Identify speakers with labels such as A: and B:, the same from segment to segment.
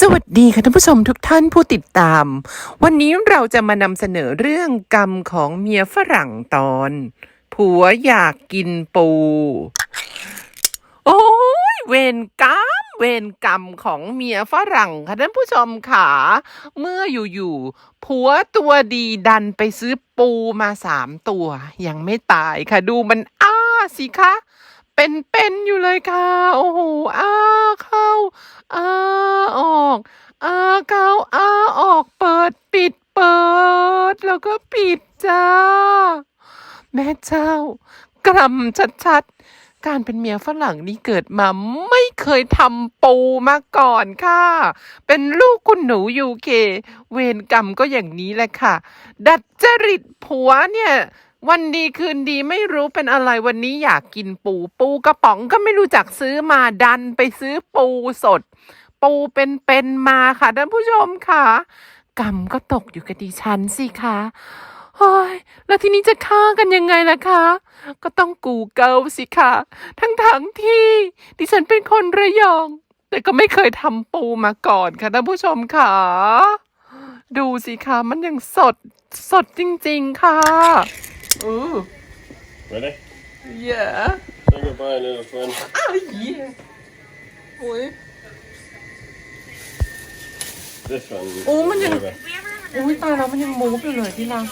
A: สวัสดีค่ะท่านผู้ชมทุกท่านผู้ติดตาม วันนี้เราจะมานำเสนอเรื่องกรรมของเมียฝรั่งตอน ผัวอยากกินปู โอ้ยเวรกรรมเวรกรรมของเมียฝรั่งค่ะท่านผู้ชมค่ะเมื่ออยู่ๆผัวตัวดีดันไปซื้อปูมาสามตัว ยังไม่ตายค่ะดูมันอ้าสิคะ เป็นๆอยู่เลยค่ะ โอ้โหอ้าเข้าอ้าออกอ้าเข้าอ้าออกเปิดปิดเปิด แล้วก็ปิดจ้า แม่เจ้ากรำชัดๆ การเป็นเมียฝรั่งนี่เกิดมาไม่เคยทำปูมาก่อนค่ะ เป็นลูกคุณหนูยูเค เวรกรรมก็อย่างนี้แหละค่ะ ดัดจริตผัวเนี่ย วันดีคืนดีไม่รู้เป็นอะไรวันนี้อยากกินปู ปูกระป๋องก็ไม่รู้จักซื้อมาดันไปซื้อปูสด ปูเป็นๆมาค่ะท่านผู้ชมค่ะกรรมก็ตกอยู่กับดิฉันสิคะเฮ้ยแล้วทีนี้จะฆ่ากันยังไงล่ะคะ ก็ต้องกูเกิลสิคะทั้งทั้งๆที่ ดิฉันเป็นคนระยอง แต่ก็ไม่เคยทำปูมาก่อนค่ะท่านผู้ชมค่ะ ดูสิคะมันยังสดสดจริง ๆ ค่ะ อือ
B: Ready?
A: yeah
B: Say goodbye, little friend.
A: อ้าว yeah โอ้ย
B: This one.
A: Oh, man, you-
B: whatever.
A: อุ้ยตายแล้วมันยังมูฟอยู่เลยที่รัก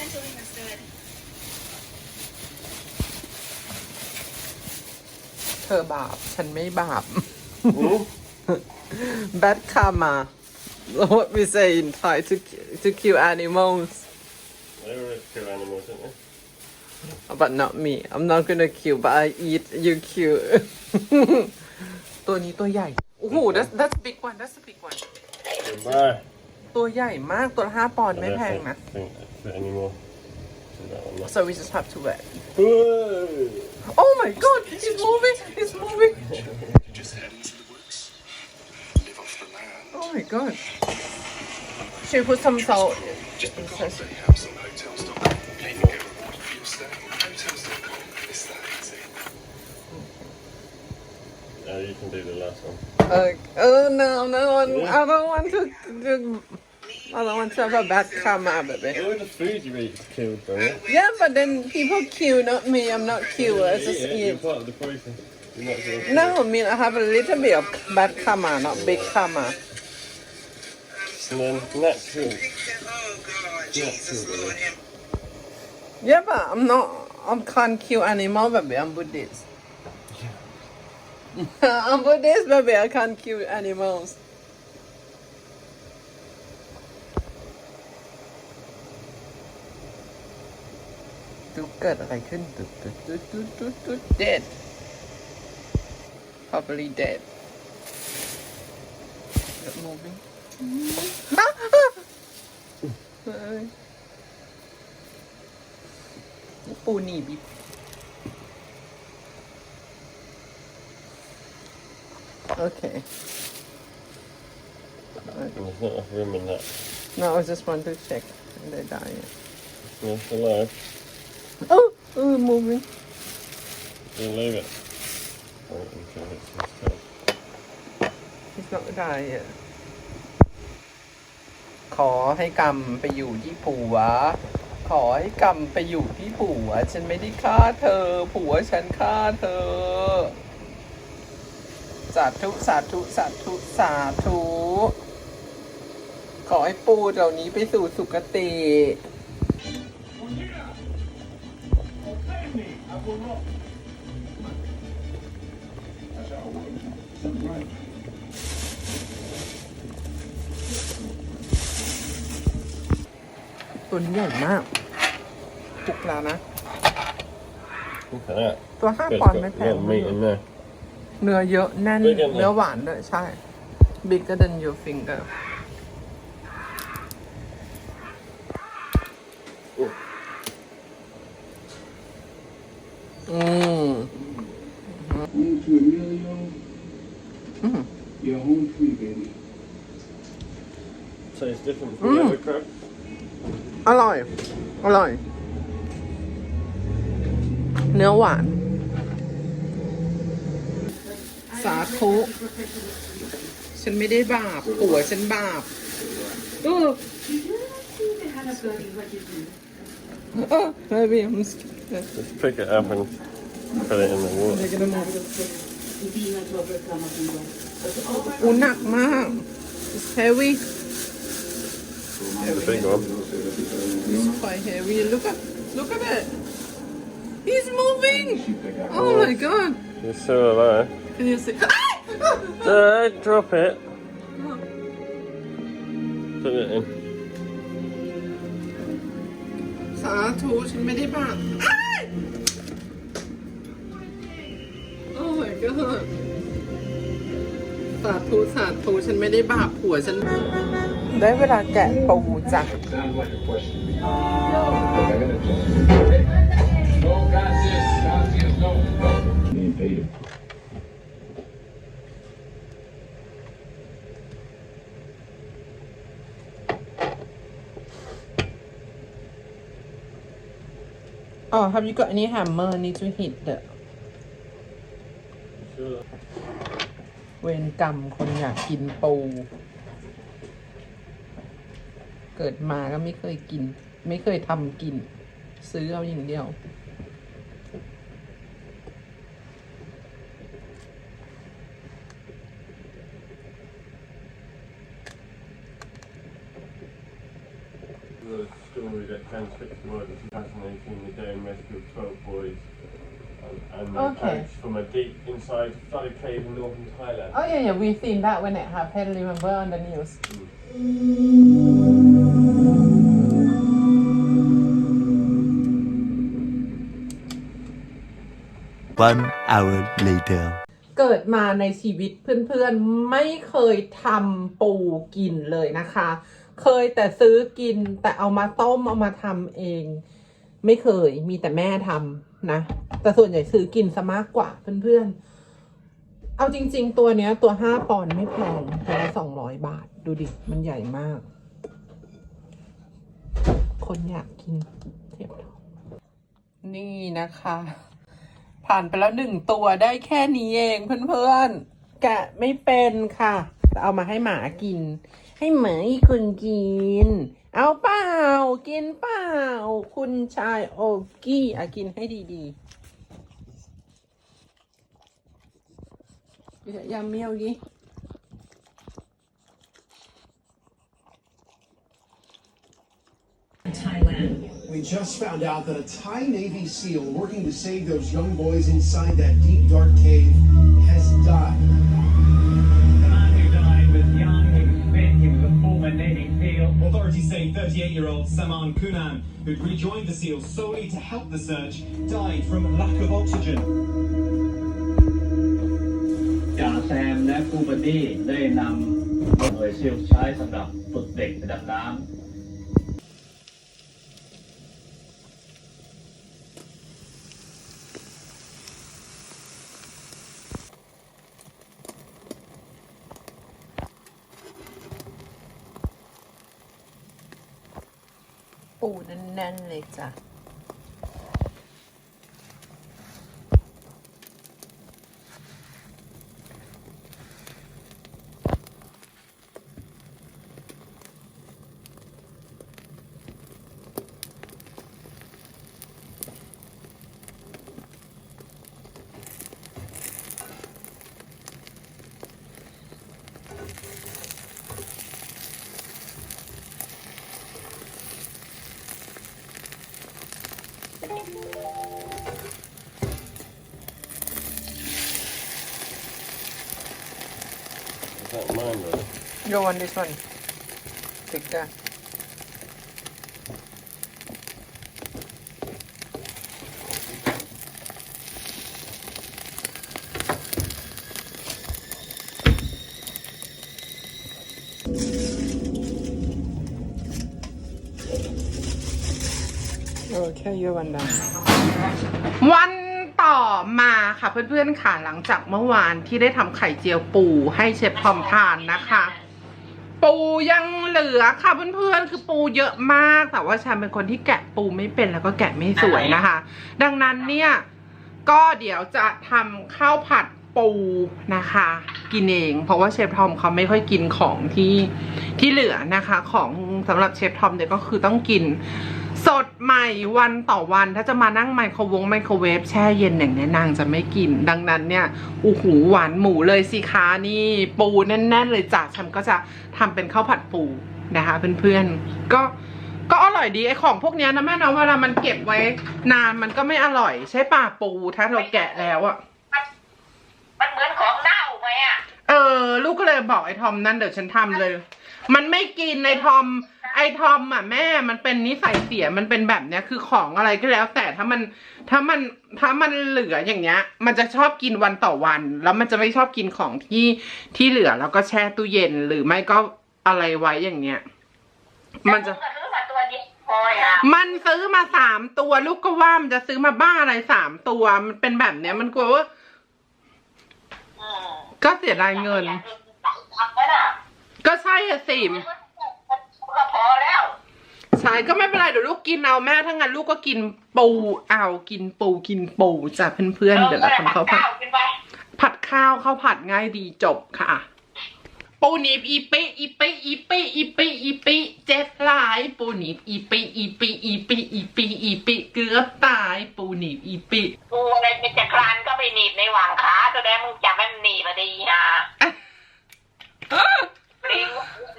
C: Angelina's good.
A: เธอบาป ฉันไม่บาป
B: Hmm?
A: bad karma what we say in Thai to to kill animals
B: They were kill animals, didn't they?
A: but not me I'm not gonna kill but I eat you kill ตัวนี้ตัวใหญ่ โอ้โห that's that's big one that's a big one
B: Goodbye.
A: ตัวใหญ่มาก ตัวละห้าปอนด์ไม่
B: I don't
A: แพง
B: think-
A: นะ
B: think fit anymore. So that one,
A: so we just have to wait
B: Whoa!
A: oh my god it's moving it's moving oh my god should we put some salt
D: Just book on they have some hotels.com. You can get rewarded for your stay. Hotels.com. It's that easy.
B: Oh, you can do the last one.
A: Uh, oh no, no, I don't want to do. I don't want to have a bad karma, baby.
B: All the food you eat is killed, don't?
A: Yeah, but then people kill, not me. I'm not kill. I just
B: Yeah, you're part of the poison. You're not doing
A: No, I mean I have a little bit of bad karma, not big karma.
B: And then natural.
C: Oh God, Jesus, Lord, him.
A: Yeah, but I'm not. I can't kill animal, baby. I'm Buddhist. I'm Buddhist, baby. I can't kill animals. Tụt เกิดอะไรขึ้นตุ๊ดตุ๊ดตุ๊ดตุ๊ดตุ๊ดตุ๊ด dead probably dead Not moving อะอะเฮ้ย ปูหนีบอีก Okay.
B: There's not enough room in that.
A: No, I just want to check. They're dying.
B: Yeah, it's alive.
A: Oh, oh, moving.
B: You leave it. Oh, okay, it's just dead.
A: He's not dying yet. ขอให้กรรมไปอยู่ที่ผัว ขอให้กรรมไปอยู่ที่ผัว ฉันไม่ได้ฆ่าเธอ ผัวฉันฆ่าเธอ สาธุสาธุสาธุสาธุ ขอให้ปูเหล่านี้ไปสู่สุคติ ตัวนี้ใหญ่มากปุกแล้วนะ
B: Look at that.
A: ตัวห้า
B: It's
A: ปอนด์
B: got
A: ไม่แพ
B: a
A: ง
B: lot of meat in there.
A: เนื้อเยอะแน่น
B: Big, isn't it?
A: เนื้อหวานด้วยใช่ bigger than your finger Mm. อืม
E: Home to Emilio.
A: Mm.
E: You're home free, baby.
B: So it's different from
A: Mm.
B: the other crab.
A: อร่อย อร่อย เนื้อหวาน สาธุ ฉันไม่ได้บาปผัวฉันบาปเออเออ maybe I'm scared.
B: Just pick it up and put it in the water.
A: They're gonna move it. อูหนักมาก It's heavy
B: The big one.
A: It's quite heavy look at look at it He's moving Oh my god
B: You're still alive.
A: Can you see
B: Uh, drop it. Put it in.
A: สาธุฉันไม่ได้บาปอ้าย Oh my god สาธุสาธุฉันไม่ได้บาปผัวฉัน ได้เวลาแกะปูจ้ะ
E: Sounds like a question. Okay, I gotta No, gracias, gracias, no. Being paid.
A: อ๋อ have you got any hammer need to hit the เวรกรรมคนอยากกินปู เกิดมาก็ไม่เคยกิน ไม่เคยทำกิน ซื้อเอาอย่างเดียว
B: The story that transfixed murder 2018, the day and rescue of 12 boys and, and their
A: Okay.
B: parents from a deep inside flooded cave in northern Thailand.
A: Oh yeah yeah we seen that when it happened remember on the news
F: One hour later.
A: เกิดมาในชีวิตเพื่อนๆ ไม่เคยทำปูกินเลยนะคะ เคยแต่ซื้อกินแต่เอามาต้มเอามาทำเอง ไม่เคยมีแต่แม่ทำ นะ แต่ส่วนใหญ่ซื้อกินซะมากกว่าเพื่อนๆ เอาจริง ๆ ตัวเนี้ย ตัวห้าปอนด์ไม่แพงตัวละสองร้อยบาท ดูดิ มันใหญ่มาก คนอยากกินเทียบนี่นะคะ ผ่านไปแล้วหนึ่งตัวได้แค่นี้เองเพื่อนๆ แกะไม่เป็นค่ะ เอามาให้หมากิน ให้หมาอีกคนกิน เอาเปล่า กินเปล่า คุณชายโอกี้อะกินให้ดีๆเดี๋ยวยำเมียวกี้
G: We just found out that a Thai Navy SEAL working to save those young boys inside that deep, dark cave has died.
H: 38-year-old Saman Kunan, who'd rejoined the SEALs solely to help the search, died from lack of oxygen.
I: จ่าแซมและครูบัดดี้ได้นำหน่วยซิลใช้สำหรับฝึกเด็กดำน้ำ
A: แน่นๆเลยจ้ะ
B: Is mine?
A: You want this one? Take that. Okay, you want that. วันต่อมาค่ะเพื่อนๆค่ะหลังจากเมื่อวานที่ได้ทำไข่เจียวปูให้เชฟพอมทานนะคะ ปูยังเหลือค่ะเพื่อนๆคือปูเยอะมากแต่ว่าฉันเป็นคนที่แกะปูไม่เป็นแล้วก็แกะไม่สวยนะคะ ดังนั้นเนี่ยก็เดี๋ยวจะทำข้าวผัดปูนะคะ กินเอง เพราะว่าเชฟทอมเขาไม่ค่อยกินของที่ที่เหลือนะคะ ของสำหรับเชฟทอมเนี่ยก็คือต้องกิน สดใหม่วันต่อวันถ้าจะมานั่งไมโครวงไมโครเวฟแช่เย็นอย่างนี้ยนางจะไม่กิน ดังนั้นเนี่ยโอ้โหหวานหมูเลยสิคะนี่ปูแน่น ๆ เลยจ้ะฉันก็จะทำเป็นข้าวผัดปูนะคะเพื่อนๆก็ก็อร่อยดีไอของพวกเนี้ยนะแม่เนาะเวลามันเก็บไว้ นานมันก็ไม่อร่อย ใช่ป่ะปูถ้าเราแกะแล้วอะ
C: มันเหมือนของเน่าไหมอะ
A: เออ ลูกก็เลยบอกไอ้ทอมนั่นเดี๋ยวฉันทำเลย มันไม่กินไอ้ทอม ไอ้ทอมอะแม่มันเป็นนิสัยเสียมันเป็นแบบเนี้ยคือของอะไรก็แล้ว แต่ถ้ามันถ้ามันถ้ามันเหลืออย่างเงี้ย มันจะชอบกินวันต่อวัน แล้วมันจะไม่ชอบกินของที่ที่เหลือแล้วก็แช่ตู้เย็นหรือไม่ก็อะไรไว้อย่างเงี้ย มันจะ
C: ก็ซื้อมาตัวเดียวพอยอะ
A: มันซื้อมาสามตัวลูกก็ว่ามันจะซื้อมาบ้าอะไรสามตัว มันเป็นแบบเนี้ย มันกลัวว่า
C: อืม
A: ก็เสียดายเงิน
C: ทำแล้วน่ะ
A: ก็ใช่อะสิ
C: ก็พอแล้ว
A: ใช่ก็ไม่เป็นไรเดี๋ยวลูกกินเอาแม่ถ้างั้นลูกก็กินปูเอากินปูกินปูจ้ะเพื่อนๆเดี๋ยวเราทำข้าวผัด
C: กินไป
A: ผัดข้าวข้าวผัดง่ายดีจบค่ะปูหนีบอีปิอีปิอีปิอีปิอีปิเจ็บหลายปูหนีบอีปิอีปิอีปิอีปิอีปิเกือบตายปูหนีบอีปิ
C: กูอะไรเป็นจักรานก็ไปหนีบในหว่างขาแสดงมึงจับมันหนีบมาดีฮะ ลิง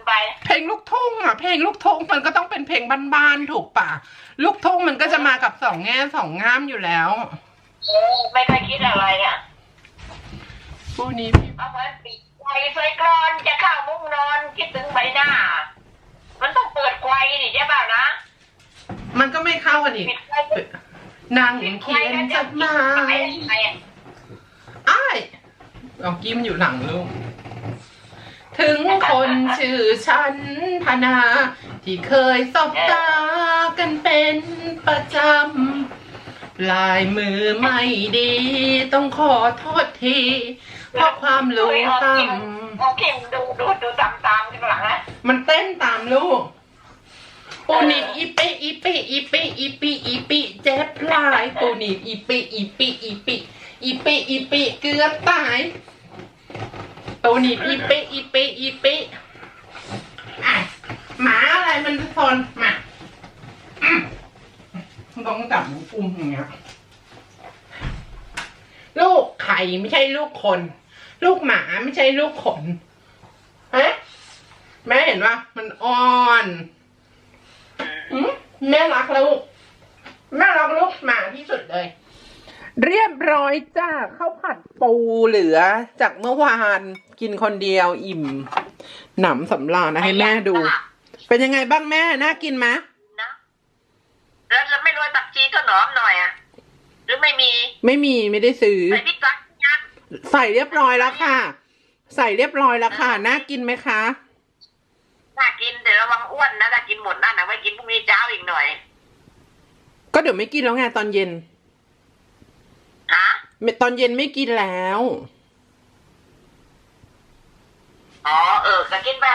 C: ไป
A: เพลงลูกทุ่งอะเพลงลูกทุ่งมันก็ต้องเป็นเพลงบ้านๆถูกป่ะลูกทุ่งมันก็จะมากับสองแง่สองงามอยู่แล้ว
C: เออไม่เคยคิดอะไรอะ
A: ปูหนีบอี
C: เอาไว้ปิดไฟไฟกรอนจะเข้ามุ้งนอนคิดถึงใบหน้า มันต้องเปิดไฟดิใช่ป่ะนะ
A: มันก็ไม่เข้ากันอีก
C: ปิดไฟ
A: นั่ง
C: ปิดไฟ
A: เขียน
C: แล้ว
A: จ
C: จะ
A: ดหมาย
C: ไฟอะ
A: อ้ายเอากิมอยู่หลังลูก ถึงคนชื่อฉันธนา ที่เคยสบตากันเป็นประจำ ลายมือไม่ดี ต้องขอโทษที เพราะความรู้ต่
C: โอเคดูดูดูตามตามๆกันหลังนะำ
A: มันเต้นตามลูกปูนิบอีปิอีปิอีปิอีปิอีปิเจ็บพลายปูนิบอีปิอีปิอีปิอีปิอีปิเกือบตาย ปูนิบอีปิอีปิอีปิอะหมาอะไรมันทนมาต้องจับอุ้มอย่างเงี้ยลูกไข่ไม่ใช่ลูกคน ลูกหมาไม่ใช่ลูกขนฮะแม่เห็นว่ามันอ่อนอแม่รักลูกแม่รักลูกหมาที่สุดเลย เรียบร้อยจ้าข้าวผัดปูเหลือจากเมื่อวาน กินคนเดียวอิ่ม หนำสำราญนะให้แม่ดู เป็นยังไงบ้างแม่ น่ากินไหม
C: นะแล้วจะไม่โรยผักชีก็หนอมหน่อยอะหรือไม่มี
A: ไม่มีไม่ได้ซื้อ
C: ใส่พริกกักยัก
A: ใส่เรียบร้อยแล้วค่ะ ใส่เรียบร้อยแล้วค่ะ น่ากินไหมคะ
C: น่ากินเดี๋ยวระวังอ้วนนะถ้ากินหมดนั่นนะไว้กินพรุ่งนี้เช้าอีกหน่อย
A: ก็เดี๋ยวไม่กินแล้วไงตอนเย็น
C: ฮะ
A: ตอนเย็นไม่กินแล้ว
C: อ๋อเออก็กินไป